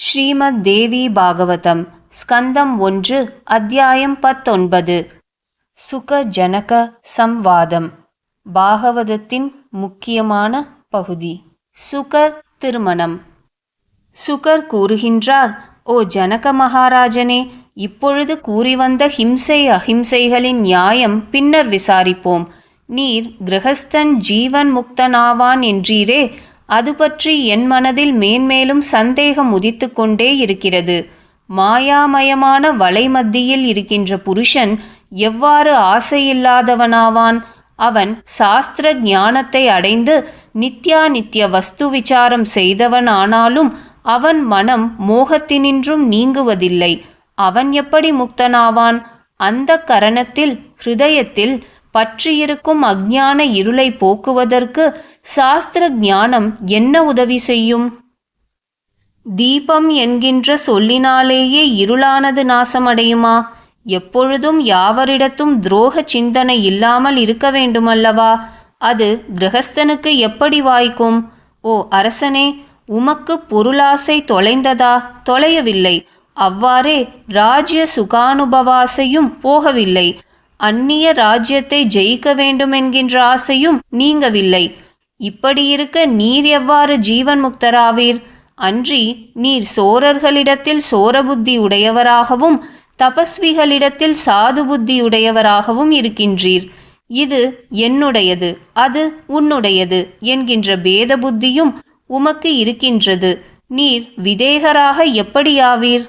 ஸ்ரீமத் தேவி பாகவதம் ஸ்கந்தம் ஒன்று அத்தியாயம் பத்தொன்பது. சுக ஜனக சம்வாதம். பாகவதத்தின் முக்கியமான பகுதி. சுகர் திருமணம். சுகர் கூறுகின்றார் ஓ ஜனக மகாராஜனே இப்பொழுது கூறி வந்த ஹிம்சை அஹிம்சைகளின் நியாயம் பின்னர் விசாரிப்போம். நீர் கிரகஸ்தன் ஜீவன் முக்தனாவான் என்றீரே அது பற்றி என் மனதில் மேன்மேலும் சந்தேகம் உதித்து கொண்டே இருக்கிறது. மாயாமயமான வலை மத்தியில் இருக்கின்ற புருஷன் எவ்வாறு ஆசையில்லாதவனாவான்? அவன் சாஸ்திர ஞானத்தை அடைந்து நித்யா நித்ய வஸ்து விசாரம் செய்தவன் ஆனாலும் அவன் மனம் மோகத்தினின்றும் நீங்குவதில்லை. அவன் எப்படி முக்தனாவான்? அந்த கரணத்தில் ஹிருதயத்தில் பற்றியிருக்கும் அஜ்ஞான இருளை போக்குவதற்கு சாஸ்திர ஞானம் என்ன உதவி செய்யும்? தீபம் என்கின்ற சொல்லினாலேயே இருளானது நாசமடையுமா? எப்பொழுதும் யாவரிடத்தும் துரோக சிந்தனை இல்லாமல் இருக்க வேண்டுமல்லவா? அது கிரகஸ்தனுக்கு எப்படி வாய்க்கும்? ஓ அரசனே உமக்கு பொருளாசை தொலைந்ததா? தொலையவில்லை. அவ்வாறே ராஜ்ய சுகானுபவாசையும் போகவில்லை. அந்நிய ராஜ்யத்தை ஜெயிக்க வேண்டும் என்கின்ற ஆசையும் நீங்கவில்லை. இப்படியிருக்க நீர் எவ்வாறு ஜீவன் முக்தராவீர்? அன்றி நீர் சோரர்களிடத்தில் சோரபுத்தி உடையவராகவும் தபஸ்விகளிடத்தில் சாது புத்தி உடையவராகவும் இருக்கின்றீர். இது என்னுடையது அது உன்னுடையது என்கின்ற பேத புத்தியும் உமக்கு இருக்கின்றது. நீர் விதேகராக எப்படியாவீர்?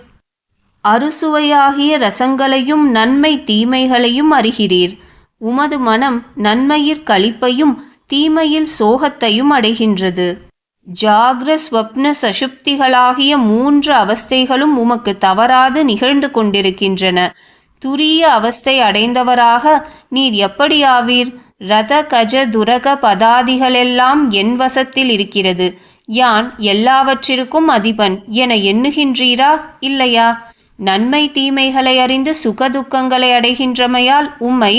அறுசுவையாகிய ரசங்களையும் நன்மை தீமைகளையும் அறிகிறீர். உமது மனம் நன்மையிற் களிப்பையும் தீமையில் சோகத்தையும் அடைகின்றது. ஜாகிர ஸ்வப்ன சசுப்திகளாகிய மூன்று அவஸ்தைகளும் உமக்கு தவறாது நிகழ்ந்து கொண்டிருக்கின்றன. துரிய அவஸ்தை அடைந்தவராக நீர் எப்படியாவீர்? ரத கஜ துரக பதாதிகளெல்லாம் என் வசத்தில் இருக்கிறது. யான் எல்லாவற்றிற்கும் அதிபன் என எண்ணுகின்றீரா? இல்லையா? நன்மை தீமைகளை அறிந்து சுகதுக்கங்களை அடைகின்றமையால் உம்மை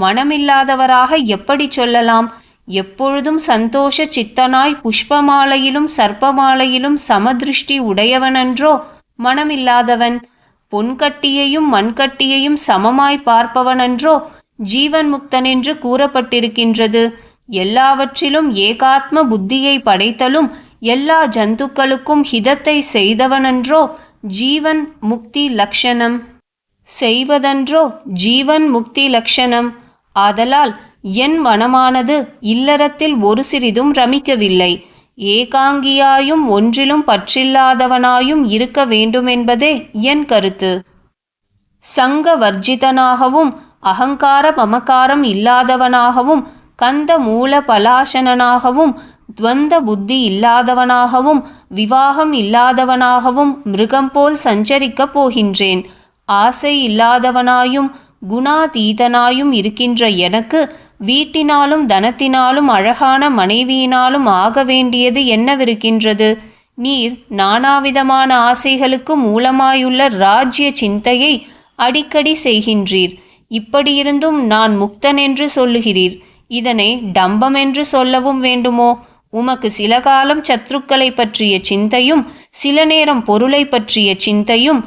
மனமில்லாதவராக எப்படி சொல்லலாம்? எப்பொழுதும் சந்தோஷ சித்தனாய் புஷ்பமாலையிலும் சர்ப்பமாலையிலும் சமதிருஷ்டி உடையவனன்றோ மனமில்லாதவன்? பொன்கட்டியையும் மண்கட்டியையும் சமமாய் பார்ப்பவனன்றோ ஜீவன் முக்தனென்று கூறப்பட்டிருக்கின்றது. எல்லாவற்றிலும் ஏகாத்ம புத்தியை படைத்தலும் எல்லா ஜந்துக்களுக்கும் ஹிதத்தை செய்தவனன்றோ ஜீவன் முக்தி லக்ஷணம். செய்வதன்றோ ஜீவன் முக்தி லக்ஷணம். ஆதலால் என் மனமானது இல்லறத்தில் ஒரு சிறிதும் ரமிக்கவில்லை. ஏகாங்கியாயும் ஒன்றிலும் பற்றில்லாதவனாயும் இருக்க வேண்டுமென்பதே என் கருத்து. சங்க வர்ஜிதனாகவும் அகங்கார மமக்காரம் இல்லாதவனாகவும் கந்த மூல பலாசனனாகவும் துவந்த புத்தி இல்லாதவனாகவும் விவாகம் இல்லாதவனாகவும் மிருகம் போல் சஞ்சரிக்கப் போகின்றேன். ஆசை இல்லாதவனாயும் குணாதீதனாயும் இருக்கின்ற எனக்கு வீட்டினாலும் தனத்தினாலும் அழகான மனைவியினாலும் ஆக வேண்டியது என்னவிருக்கின்றது? நீர் நானாவிதமான ஆசைகளுக்கு மூலமாயுள்ள ராஜ்ய சிந்தையை அடிக்கடி செய்கின்றீர். இப்படியிருந்தும் நான் முக்தன் என்று சொல்லுகிறீர். இதனை டம்பம் என்று சொல்லவும் வேண்டுமோ? உமக்கு சில காலம் சத்ருக்களை பற்றிய சிந்தையும் சில நேரம் பொருளை பற்றிய சிந்தையும்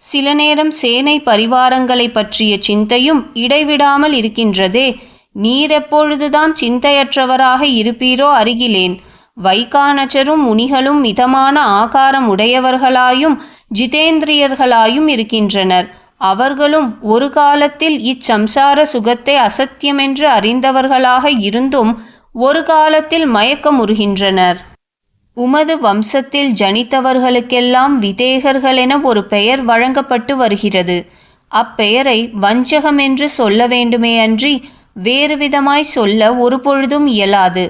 சில நேரம் சேனை பரிவாரங்களை பற்றிய சிந்தையும் இடைவிடாமல் இருக்கின்றதே. நீர் எப்பொழுதுதான் சிந்தையற்றவராக இருப்பீரோ அருகிலேன். வைகானச்சரும் முனிகளும் மிதமான ஆகாரம் உடையவர்களாயும் ஜிதேந்திரியர்களாயும் இருக்கின்றனர். அவர்களும் ஒரு காலத்தில் இச்சம்சார சுகத்தை அசத்தியமென்று அறிந்தவர்களாக இருந்தும் ஒரு காலத்தில் மயக்கமுறுகின்றனர். உமது வம்சத்தில் ஜனித்தவர்களுக்கெல்லாம் விதேகர்களென ஒரு பெயர் வழங்கப்பட்டு வருகிறது. அப்பெயரை வஞ்சகம் என்று சொல்ல வேண்டுமே அன்றி வேறு விதமாய் சொல்ல ஒரு பொழுதும் இயலாது.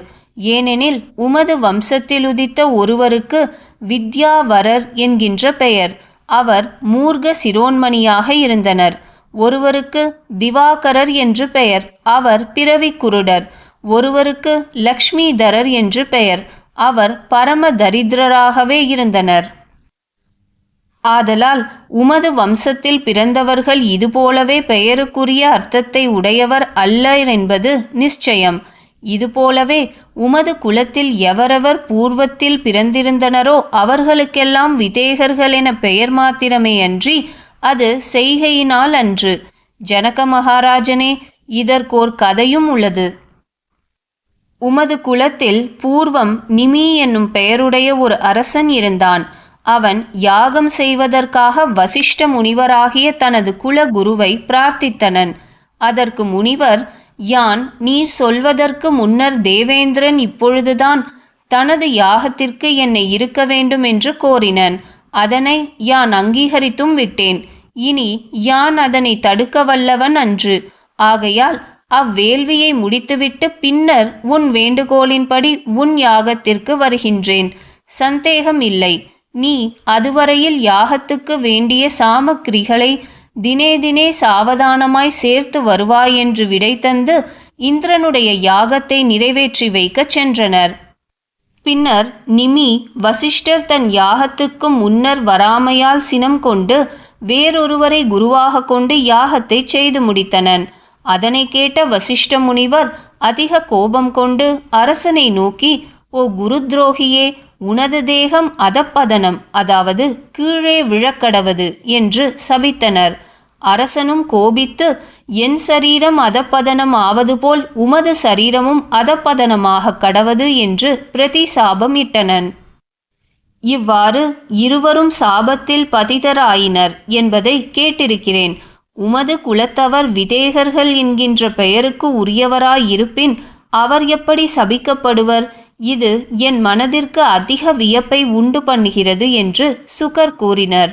ஏனெனில் உமது வம்சத்தில் உதித்த ஒருவருக்கு வித்யாவரர் என்கின்ற பெயர். அவர் மூர்க சிரோன்மணியாக இருந்தனர். ஒருவருக்கு திவாகரர் என்று பெயர். அவர் பிறவி குருடர் ஒருவருக்கு லக்ஷ்மிதரர் என்று பெயர். அவர் பரம தரித்திரராகவே இருந்தனர். ஆதலால் உமது வம்சத்தில் பிறந்தவர்கள் இதுபோலவே பெயருக்குரிய அர்த்தத்தை உடையவர் அல்லர் என்பது நிச்சயம். இதுபோலவே உமது குலத்தில் எவரவர் பூர்வத்தில் பிறந்திருந்தனரோ அவர்களுக்கெல்லாம் விதேகர்கள் என பெயர் மாத்திரமே அன்றி அது செய்கையினால் அன்று. ஜனக மகாராஜனே இதற்கோர் கதையும் உள்ளது. உமது குலத்தில் பூர்வம் நிமி என்னும் பெயருடைய ஒரு அரசன் இருந்தான். அவன் யாகம் செய்வதற்காக வசிஷ்ட முனிவராகிய தனது குல குருவை பிரார்த்தித்தனன். அதற்கு முனிவர் யான் நீர் சொல்வதற்கு முன்னர் தேவேந்திரன் இப்பொழுதுதான் தனது யாகத்திற்கு என்னை இருக்க வேண்டும் என்று கோரினன். அதனை யான் அங்கீகரித்தும் விட்டேன். இனி யான் அதனை தடுக்க வல்லவன் அன்று. ஆகையால் அவ்வேள்வியை முடித்துவிட்டு பின்னர் உன் வேண்டுகோளின்படி உன் யாகத்திற்கு வருகின்றேன். சந்தேகம் இல்லை. நீ அதுவரையில் யாகத்துக்கு வேண்டிய சாமக்கிரிகளை தினே தினே சாவதானமாய் சேர்த்து வருவாய் என்று விடை தந்து இந்திரனுடைய யாகத்தை நிறைவேற்றி வைக்கச் சென்றனர். பின்னர் நிமி வசிஷ்டர் தன் யாகத்துக்கு முன்னர் வராமையால் சினம் கொண்டு வேறொருவரை குருவாக கொண்டு யாகத்தை செய்து முடித்தனன். அதனை கேட்ட வசிஷ்ட முனிவர் அதிக கோபம் கொண்டு அரசனை நோக்கி ஓ குருத்ரோகியே உனது தேகம் அதப்பதனம் அதாவது கீழே விழக்கடவது என்று சபித்தனர். அரசனும் கோபித்து என் சரீரம் அதப்பதனம் ஆவது போல் உமது சரீரமும் அதப்பதனமாக கடவது என்று பிரதிசாபம் இட்டனன். இவ்வாறு இருவரும் சாபத்தில் பதிதராயினர் என்பதை கேட்டிருக்கிறேன். உமது குலத்தவர் விதேகர்கள் என்கின்ற பெயருக்கு உரியவராயிருப்பின் அவர் எப்படி சபிக்கப்படுவர்? இது என் மனதிற்கு அதிக வியப்பை உண்டு பண்ணுகிறது என்று சுகர் கூறினர்.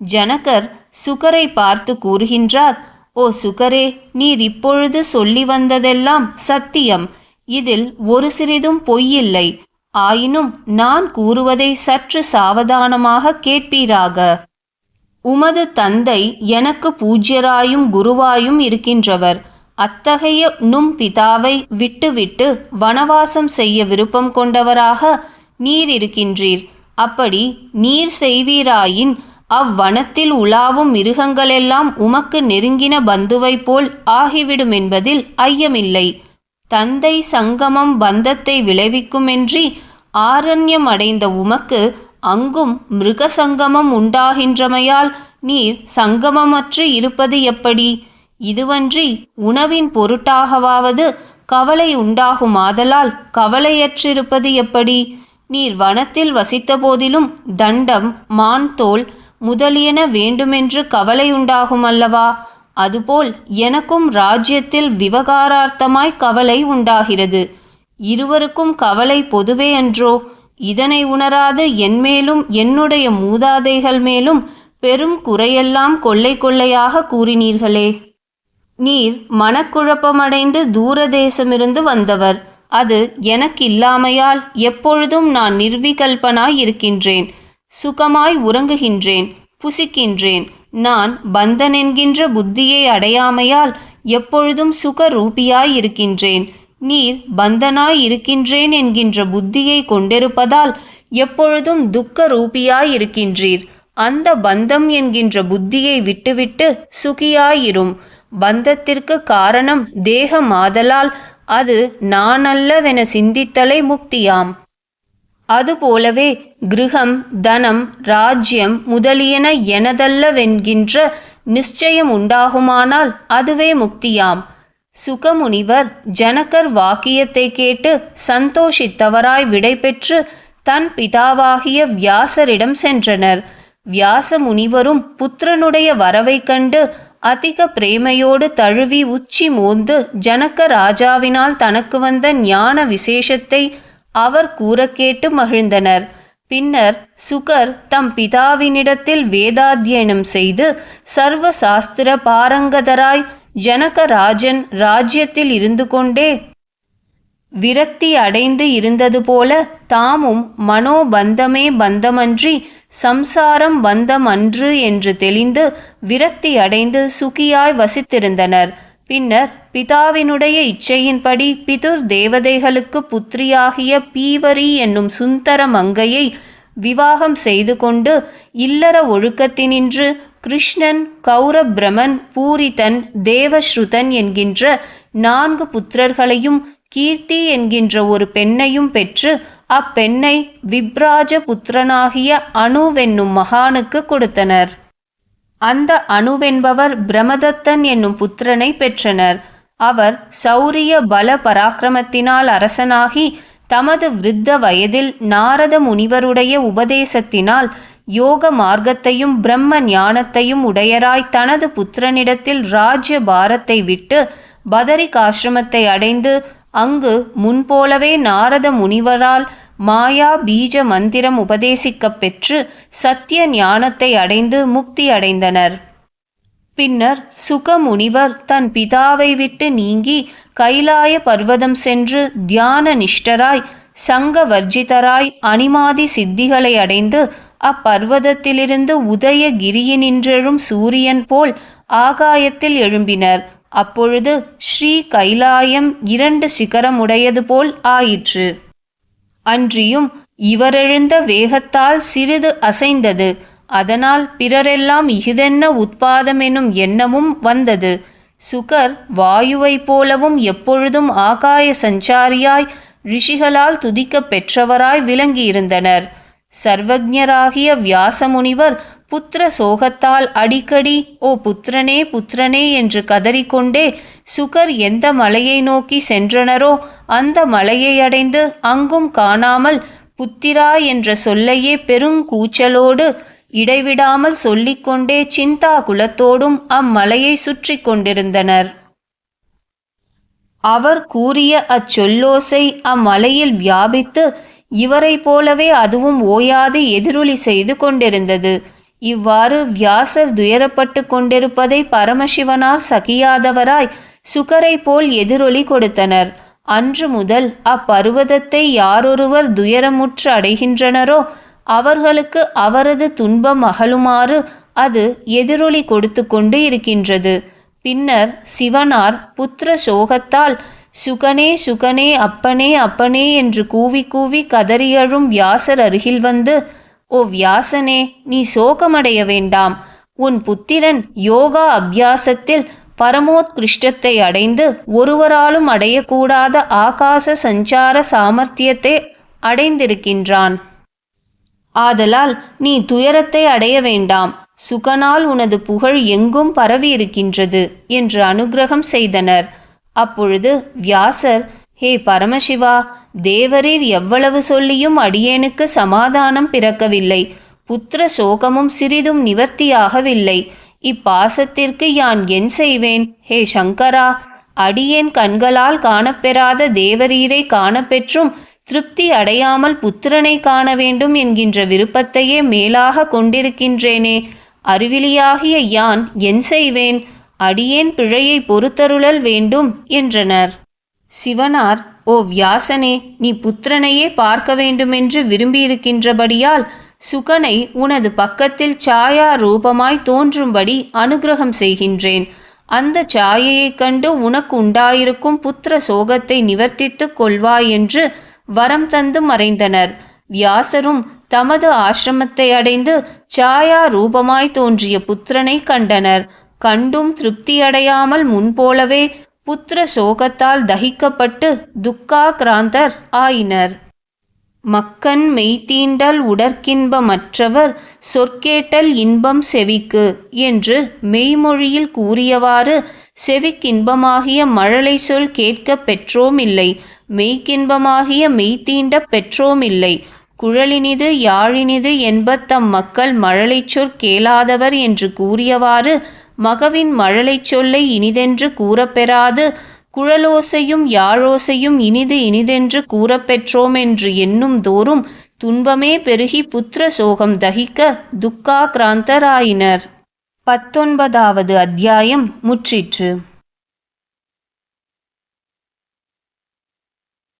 ஜனகர் சுகரை பார்த்து கூறுகின்றார் ஓ சுகரே நீர் இப்பொழுது சொல்லி வந்ததெல்லாம் சத்தியம். இதில் ஒரு சிறிதும் பொய்யில்லை. ஆயினும் நான் கூறுவதை சற்று சாவதானமாக கேட்பீராக. உமது தந்தை எனக்கு பூஜ்யராயும் குருவாயும் இருக்கின்றவர். அத்தகைய நும் பிதாவை விட்டுவிட்டு வனவாசம் செய்ய விருப்பம் கொண்டவராக நீர் இருக்கின்றீர். அப்படி நீர் செய்வீராயின் அவ்வனத்தில் உலாவும் மிருகங்களெல்லாம் உமக்கு நெருங்கின பந்துவை போல் ஆகிவிடும் என்பதில் ஐயமில்லை. தந்தை சங்கமம் பந்தத்தை விளைவிக்குமென்றி ஆரண்யம் அடைந்த உமக்கு அங்கும் மிருக சங்கமம் உண்டாகின்றமையால் நீர் சங்கமமற்று இருப்பது எப்படி? இதுவன்றி உணவின் பொருட்டாகவாவது கவலை உண்டாகும் ஆதலால் கவலையற்றிருப்பது எப்படி? நீர் வனத்தில் வசித்த போதிலும் தண்டம் மான் தோல் முதலியன வேண்டுமென்று கவலை உண்டாகும் அல்லவா அதுபோல் எனக்கும் ராஜ்யத்தில் விவகாரார்த்தமாய் கவலை உண்டாகிறது. இருவருக்கும் கவலை பொதுவே அன்றோ? இதனை உணராது என்மேலும் என்னுடைய மூதாதைகள் மேலும் பெரும் குறையெல்லாம் கொள்ளை கொள்ளையாக கூறினீர்களே. நீர் மனக்குழப்பமடைந்து தூரதேசமிருந்து வந்தவர். அது எனக்கில்லாமையால் எப்பொழுதும் நான் நிர்விகல்பனாய் இருக்கின்றேன் சுகமாய் உறங்குகின்றேன் புசிக்கின்றேன். நான் பந்தன் என்கின்ற புத்தியை அடையாமையால் எப்பொழுதும் சுகரூபியாய் இருக்கின்றேன் நீர் பந்தனாய் இருக்கின்றேன் என்கின்ற புத்தியை கொண்டிருப்பதால் எப்பொழுதும் துக்க ரூபியாய் இருக்கின்றீர் அந்த பந்தம் என்கின்ற புத்தியை விட்டுவிட்டு சுகியாயிரும். பந்தத்திற்கு காரணம் தேகமாதலால் அது நானல்லவென சிந்தித்தலை முக்தியாம். அதுபோலவே கிருகம் தனம் ராஜ்யம் முதலியன எனதல்லவென்கின்ற நிச்சயம் உண்டாகுமானால் அதுவே முக்தியாம். சுகமுனிவர் ஜனகர் வாக்கியத்தை கேட்டு சந்தோஷித்தவராய் விடைபெற்று தன் பிதாவாகிய வியாசரிடம் சென்றனர். வியாச முனிவரும் புத்திரனுடைய வரவைக் கண்டு அதிக பிரேமையோடு தழுவி உச்சி மோந்து ஜனக ராஜாவினால் தனக்கு வந்த ஞான விசேஷத்தை அவர் கூற கேட்டு மகிழ்ந்தனர். பின்னர் சுகர் தம் பிதாவினிடத்தில் வேதாத்தியனம் செய்து சர்வ சாஸ்திர பாரங்கதராய் ஜனகராஜன் ராஜ்யத்தில் இருந்து கொண்டே விரக்தி அடைந்து இருந்தது போல தாமும் மனோபந்தமே பந்தமன்றி சம்சாரம் பந்தம் அன்று என்று தெளிந்து விரக்தி அடைந்து சுகியாய் வசித்திருந்தனர். பின்னர் பிதாவினுடைய இச்சையின்படி பிதுர் தேவதைகளுக்கு புத்திரியாகிய பீவரி என்னும் சுந்தர மங்கையை விவாகம் செய்து கொண்டு இல்லற ஒழுக்கத்தினின்று கிருஷ்ணன் கௌரபிரமன் பூரிதன் தேவஸ்ருதன் என்கின்ற நான்கு புத்திரர்களையும் கீர்த்தி என்கின்ற ஒரு பெண்ணையும் பெற்று அப்பெண்ணை விப்ராஜ புத்திரனாகிய அணுவென்னும் மகானுக்கு கொடுத்தனர். அந்த அணுவென்பவர் பிரமதத்தன் என்னும் புத்திரனை பெற்றனர். அவர் சௌரிய பல பராக்கிரமத்தினால் அரசனாகி தமது விருத்த வயதில் நாரத முனிவருடைய உபதேசத்தினால் யோக மார்க்கத்தையும் பிரம்ம ஞானத்தையும் உடையராய் தனது புத்திரனிடத்தில் ராஜ்ய பாரத்தை விட்டு பதரிகாசிரமத்தை அடைந்து அங்கு முன்போலவே நாரத முனிவரால் மாயா பீஜ மந்திரம் உபதேசிக்கப் பெற்று சத்திய ஞானத்தை அடைந்து முக்தி அடைந்தனர். பின்னர் சுகமுனிவர் தன் பிதாவை விட்டு நீங்கி கைலாய பர்வதம் சென்று தியான நிஷ்டராய் சங்க வர்ஜிதராய் அனிமாதி சித்திகளை அடைந்து அப்பர்வதத்திலிருந்து உதய கிரியினின்றெழும் சூரியன் போல் ஆகாயத்தில் எழும்பினர். அப்பொழுது ஸ்ரீ கைலாயம் இரண்டு சிகரமுடையது போல் ஆயிற்று. அன்றியும் இவரெழுந்த வேகத்தால் சிறிது அசைந்தது. அதனால் பிறரெல்லாம் இஃதென்ன உத்பாதமெனும் எண்ணமும் வந்தது. சுகர் வாயுவைப் போலவும் எப்பொழுதும் ஆகாய சஞ்சாரியாய் ரிஷிகளால் துதிக்கப் பெற்றவராய் விளங்கியிருந்தனர். சர்வஜராகிய வியாசமுனிவர் புத்திர சோகத்தால் அடிக்கடி ஓ புத்திரனே புத்திரனே என்று கதறிக்கொண்டே சுகர் எந்த மலையை நோக்கி சென்றனரோ அந்த மலையை அடைந்து அங்கும் காணாமல் புத்திரா என்ற சொல்லையே பெருங்கூச்சலோடு இடைவிடாமல் சொல்லிக்கொண்டே சிந்தா குலத்தோடும் அம்மலையை சுற்றி கொண்டிருந்தனர். அவர் கூறிய அச்சொல்லோசை அம்மலையில் வியாபித்து இவரைப் போலவே அதுவும் ஓயாது எதிரொலி செய்து கொண்டிருந்தது. இவ்வாறு வியாசர் துயரப்பட்டு கொண்டிருப்பதை பரமசிவனார் சகியாதவராய் சுகரை போல் எதிரொலி கொடுத்தனர். அன்று முதல் அப்பருவதத்தை யாரொருவர் துயரமுற்று அடைகின்றனரோ அவர்களுக்கு அவரது துன்பம் அகலுமாறு அது எதிரொலி கொடுத்து கொண்டு இருக்கின்றது. பின்னர் சிவனார் புத்திர சோகத்தால் சுகனே சுகனே அப்பனே அப்பனே என்று கூவி கூவி கதறியழும் வியாசர் அருகில் வந்து ஓ வியாசனே நீ சோகமடைய வேண்டாம். உன் புத்திரன் யோகா அபியாசத்தில் பரமோத்கிருஷ்டத்தை அடைந்து ஒருவராலும் அடையக்கூடாத ஆகாச சஞ்சார சாமர்த்தியத்தை அடைந்திருக்கின்றான். ஆதலால் நீ துயரத்தை அடைய வேண்டாம். சுகனால் உனது புகழ் எங்கும் பரவியிருக்கின்றது என்று அனுகிரகம் செய்தனர். அப்பொழுது வியாசர் ஹே பரமசிவா தேவரீர் எவ்வளவு சொல்லியும் அடியேனுக்கு சமாதானம் பிறக்கவில்லை. புத்திர சோகமும் சிறிதும் நிவர்த்தியாகவில்லை. இப்பாசத்திற்கு யான் என் செய்வேன்? ஹே சங்கரா அடியேன் கண்களால் காணப்பெறாத தேவரீரை காணப்பெற்றும் திருப்தி அடையாமல் புத்திரனை காண வேண்டும் என்கின்ற விருப்பத்தையே மேலாக கொண்டிருக்கின்றேனே. அறிவிலியாகிய யான் என் செய்வேன்? அடியேன் பிழையை பொறுத்தருளல் வேண்டும் என்றனர். சிவனார் ஓ வியாசனே நீ புத்திரனையே பார்க்க வேண்டுமென்று விரும்பியிருக்கின்றபடியால் சுகனை உனது பக்கத்தில் சாயா ரூபமாய் தோன்றும்படி அனுகிரகம் செய்கின்றேன். அந்த சாயையைக் கண்டு உனக்கு உண்டாயிருக்கும் புத்திர சோகத்தை நிவர்த்தித்துக் கொள்வாய் என்று வரம் தந்து மறைந்தனர். வியாசரும் தமது ஆசிரமத்தை அடைந்து சாயா ரூபமாய் தோன்றிய புத்திரனை கண்டனர். கண்டும் திருப்தியடையாமல் முன்போலவே புத்திர சோகத்தால் தகிக்கப்பட்டு துக்காகிராந்தர் ஆயினர். மக்கன் மெய்தீண்டல் உடற்கின்பமற்றவர் சொற்கேட்டல் இன்பம் செவிக்கு என்று மெய்மொழியில் கூறியவாறு செவிக்கின்பமாகிய மழலை சொல் கேட்கப் பெற்றோமில்லை மெய்க்கின்பமாகிய மெய்தீண்ட பெற்றோமில்லை. குழலினிது யாழினிது என்ப தம் மக்கள் மழலை சொற் கேளாதவர் என்று கூறியவாறு மகவின் மழலை சொல்லை இனிதென்று கூறப்பெறாது குழலோசையும் யாழோசையும் இனிது இனிதென்று கூறப்பெற்றோம் என்று எண்ணும் தோறும் துன்பமே பெருகி புத்திர சோகம் தகிக்க துக்காகிராந்தராயினர். பத்தொன்பதாவது அத்தியாயம் முற்றிற்று.